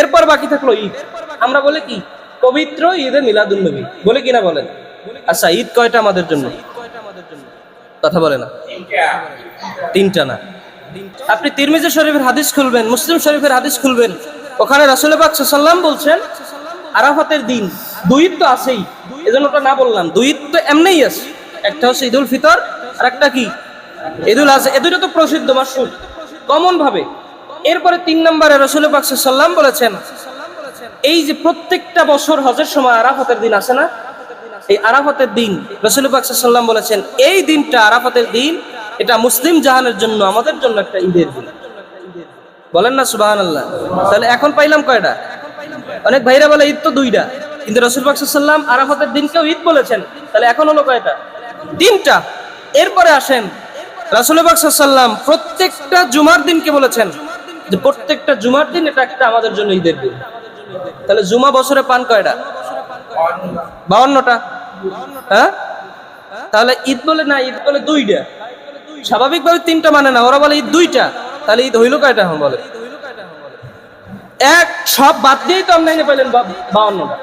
এরপর বাকি থাকল ঈদ। আমরা বলে কি? পবিত্র ঈদে মিলাদুল নবী বলে কিনা বলেন? আচ্ছা ঈদ কয়টা আমাদের জন্য? কথা বলে না। তিনটা না। আপনি তিরমিজি শরীফের হাদিস খুলবেন, মুসলিম শরীফের হাদিস খুলবেন। ওখানে রাসুল পাক সাল্লাম বলছেন, আরাফাতের দিন, দুই তো আছেই। এজন্য ওটা না বললাম, দুই তো এমনিই আছে। একটা হচ্ছে ঈদুল ফিতর আর একটা কি? ঈদুল আজহা এ দুটো তো প্রসিদ্ধ মাসুর কমন ভাবে এরপরে তিন নম্বরে রসুল সাল্লাম বলেছেন, এই যে প্রত্যেকটা বছর হজের সময় আরাফাতের দিন আসে না? এই আরাফাতের দিন রসুল সাল্লাম বলেছেন, এই দিনটা আরাফাতের দিন, এটা মুসলিম জাহানের জন্য, আমাদের জন্য একটা ঈদের দিন। বলেন না সুবাহান আল্লাহ তাহলে এখন পাইলাম কয়টা? অনেক ভাইরা বলে ঈদ তো দুইটা, কিন্তু রসুল সাল্লাম আরাফাতের দিনকেও ঈদ বলেছেন, তাহলে এখন হলো কয়টা? তিনটা। এরপরে আসেন রাসুল সাল্লাম প্রত্যেকটা জুমার দিনকে বলেছেন যে প্রত্যেকটা জুমার দিন এটা একটা আমাদের জন্য ঈদের দিন। তাহলে জুমা বছরে পান কয়টা? বাউন্নটা। হ্যাঁ? তাহলে ঈদ বলে না, ঈদ বলে দুইটা। স্বাভাবিকভাবে তিনটা মানে না, ওরা বলে ঈদ দুইটা। তাহলে ঈদ হইল কয়টা এখন বলে? এক, সব বাদ দিয়েই তো আপনি পেলেন বাউন্নটা।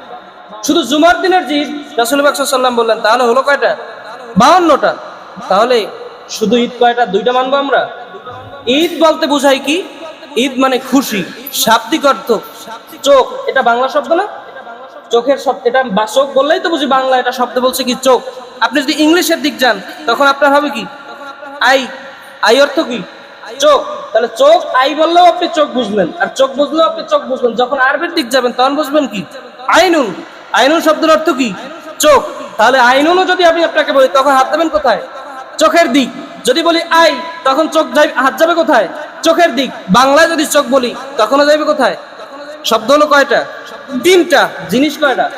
শুধু জুমার দিনের যে ঈদ সাল্লাম বললেন, তাহলে হলো কয়টা? বাউন্নটা। তাহলে শুধু ঈদ কয়টা? দুইটা মানবো আমরা? ঈদ বলতে বোঝাই কি? ঈদ মানে খুশি, শাব্দিক অর্থ চোখ, এটা বাংলা শব্দ না? চোখের শব্দ, এটা চোখ বললেই তো বুঝি বাংলা, এটা শব্দ বলছে কি চোখ। আপনি যদি ইংলিশের দিক যান, তখন আপনার হবে কি? আই আই অর্থ কি? চোখ। তাহলে চোখ, আই বললেও আপনি চোখ বুঝলেন, আর চোখ বুঝলেও আপনি চোখ বুঝলেন যখন আরবের দিক যাবেন, তখন বুঝবেন কি? আইনুন। আইনুন শব্দের অর্থ কি? চোখ। তাহলে আইনুনও যদি আমি আপনাকে বলি, তখন হাত দেবেন কোথায়? চোখের দিক। যদি বলি আই, তখন চোখ হাত যাবে কোথায়? চোখের দিক। বাংলায় যদি চোখ বলি, তখনও যাইবে কোথায়? শব্দ হলো কয়টা? তিনটা। জিনিস কয়টা?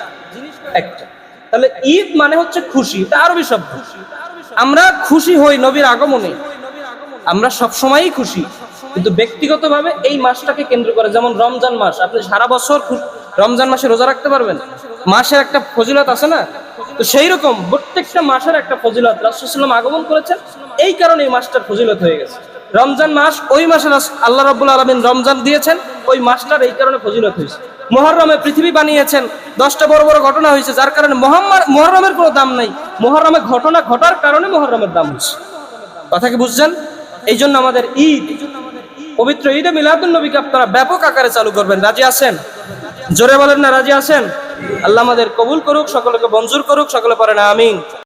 একটা। তাহলে ঈদ মানে হচ্ছে খুশি, এটা আরবি শব্দ। আমরা খুশি হই নবীর আগমনে। আমরা সব সময়ই খুশি। কিন্তু ব্যক্তিগতভাবে এই মাসটাকে কেন্দ্র করে, যেমন রমজান মাস, আপনি সারা বছর রমজান মাসে রোজা রাখতে পারবেন? মাসের একটা ফজিলত আছে না? তো সেই রকম প্রত্যেকটা মাসের একটা ফজিলত রাসুলাম আগমন করেছেন, এই কারণে এই মাসটার ফজিলত হয়ে গেছে। রমজান মাস, ওই মাসে আল্লাহ রব্বুল আলমিন রমজান দিয়েছেন, ওই মাসটার এই কারণে ফজিলত হয়েছে। মহরমে পৃথিবী বানিয়েছেন, দশটা বড় বড় ঘটনা হয়েছে, যার কারণে মহরমের কোনো দাম নাই। মহরমে ঘটনা ঘটার কারণে মহরমের দাম হচ্ছে কথা কি বুঝছেন? এই জন্য আমাদের ঈদ, পবিত্র ঈদে মিলাদুল নবীকে আপনারা ব্যাপক আকারে চালু করবেন। রাজি আছেন? জোরে বলেন না, রাজি আছেন? আল্লাহ আমাদের কবুল করুক, সকলকে মঞ্জুর করুক, সকলে পড়েন আমিন।